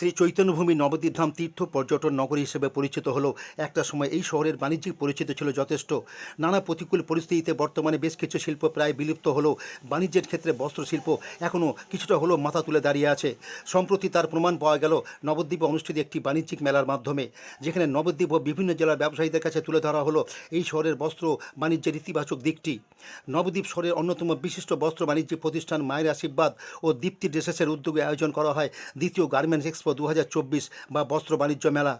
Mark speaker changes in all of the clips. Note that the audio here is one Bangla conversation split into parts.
Speaker 1: শ্রী চৈতন্যভূমি নবদ্বীপ ধাম তীর্থ পর্যটন নগরী হিসেবে পরিচিত হলেও একটা সময় এই শহরের বাণিজ্যিক পরিচিতি ছিল যথেষ্ট। নানা প্রতিকূল পরিস্থিতিতে বর্তমানে বেশ কিছু শিল্প প্রায় বিলুপ্ত হলেও বাণিজ্যের ক্ষেত্রে বস্ত্রশিল্প এখনও কিছুটা হলেও মাথা তুলে দাঁড়িয়ে আছে। সম্প্রতি তার প্রমাণ পাওয়া গেল নবদ্বীপে অনুষ্ঠিত একটি বাণিজ্যিক মেলার মাধ্যমে। যেখানে নবদ্বীপ ও বিভিন্ন জেলার ব্যবসায়ীদের কাছে তুলে ধরা হলো এই শহরের বস্ত্র বাণিজ্যের ইতিবাচক দিকটি। নবদ্বীপ শহরের অন্যতম বিশিষ্ট বস্ত্র বাণিজ্যিক প্রতিষ্ঠান মায়ের আশীর্বাদ ও দীপ্তি ড্রেসেসের উদ্যোগে আয়োজন করা হয়। দ্বিতীয় গার্মেন্টস এক্সপো দু হাজার চব্বিশ বা বস্ত্র বাণিজ্য মেলা।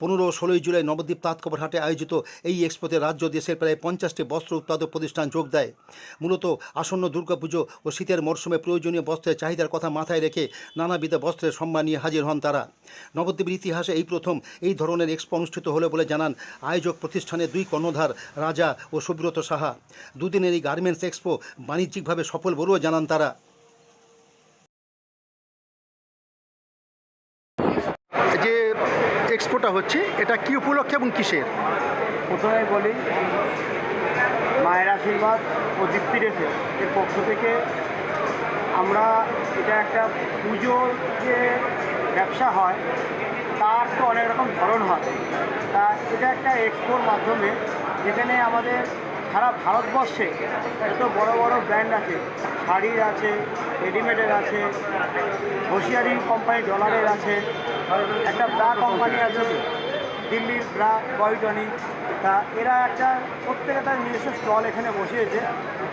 Speaker 1: পনেরো ষোলোই জুলাই নবদ্বীপ তাঁতকবর হাটে আয়োজিত এই এক্সপোতে রাজ্য দেশের প্রায় পঞ্চাশটি বস্ত্র উৎপাদক প্রতিষ্ঠান যোগ দেয়। মূলত আসন্ন দুর্গাপুজো ও শীতের মরশুমে প্রয়োজনীয় বস্ত্রের চাহিদার কথা মাথায় রেখে নানাবিধ বস্ত্রের সম্মান নিয়ে হাজির হন তারা। নবদ্বীপের ইতিহাসে এই প্রথম এই ধরনের এক্সপো অনুষ্ঠিত হলো বলে জানান আয়োজক প্রতিষ্ঠানের দুই কর্ণধার রাজা ও সুব্রত সাহা। দুদিনের এই গার্মেন্টস এক্সপো বাণিজ্যিকভাবে সফল বলেও জানান তারা। যে এক্সপোটা হচ্ছে, এটা কি উপলক্ষে এবং কিসের?
Speaker 2: প্রথমে বলি, মায়ের আশীর্বাদ ও দীপ্তি রেসে এর পক্ষ থেকে আমরা এটা একটা পুজোর যে ব্যবসা হয়, তার তো অনেক রকম ধরন হয়। তা এটা একটা এক্সপোর মাধ্যমে যেখানে আমাদের সারা ভারতবর্ষে এত বড় বড় ব্র্যান্ড আছে। শাড়ির আছে, রেডিমেডের আছে হোশিয়ারি কোম্পানি ডলারের আছে। একটা ব্রা কোম্পানি আছে, দিল্লির ব্রা বয়টনি তা এরা একটা প্রত্যেকে তার নিজস্ব স্টল এখানে বসিয়েছে।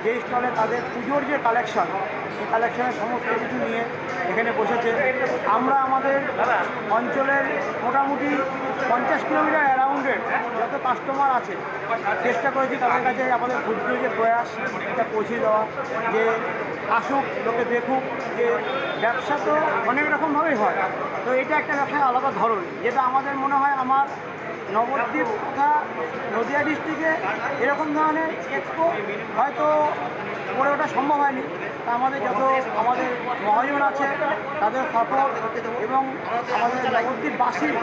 Speaker 2: যেই স্টলে তাদের পুজোর যে কালেকশন সেই কালেকশনের সমস্ত কিছু নিয়ে এখানে বসেছে। আমরা আমাদের অঞ্চলের মোটামুটি পঞ্চাশ কিলোমিটার অ্যারাউন্ডের যত কাস্টমার আছে, চেষ্টা করেছি তাদের কাছে আমাদের ক্ষুদ্র যে প্রয়াস এটা পৌঁছে দেওয়া, যে আসুক, লোকে দেখুক, যে ব্যবসা তো অনেক রকমভাবেই হয়। তো এটা একটা ব্যবসার আলাদা ধরন। যেটা আমাদের মনে হয় আমার নবদ্বীপ তথা নদিয়া ডিস্ট্রিক্টে এরকম ধরনের এক্সপো হয়তো করে ওঠা সম্ভব হয়নি। তা আমাদের যত আমাদের মহাজন আছে তাদের সাপোর্ট এবং আমাদের নবদ্বীপবাসীর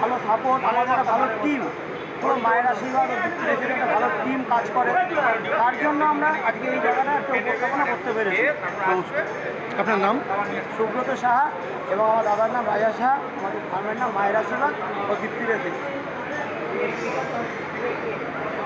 Speaker 2: ভালো সাপোর্ট আমাদের একটা ভালো টিম পুরো মায়ের আশীর্বাদ একটা ভালো টিম কাজ করে। তার জন্য আমরা আজকে এই জায়গাটা একটা উপস্থাপনা করতে পেরেছি।
Speaker 1: আপনার নাম?
Speaker 2: সুব্রত সাহা এবং আমার দাদার নাম রাজা সাহা আমাদের ফার্মের নাম মায়ের আশীর্বাদ ও দীপ্তি রেসে 本当に。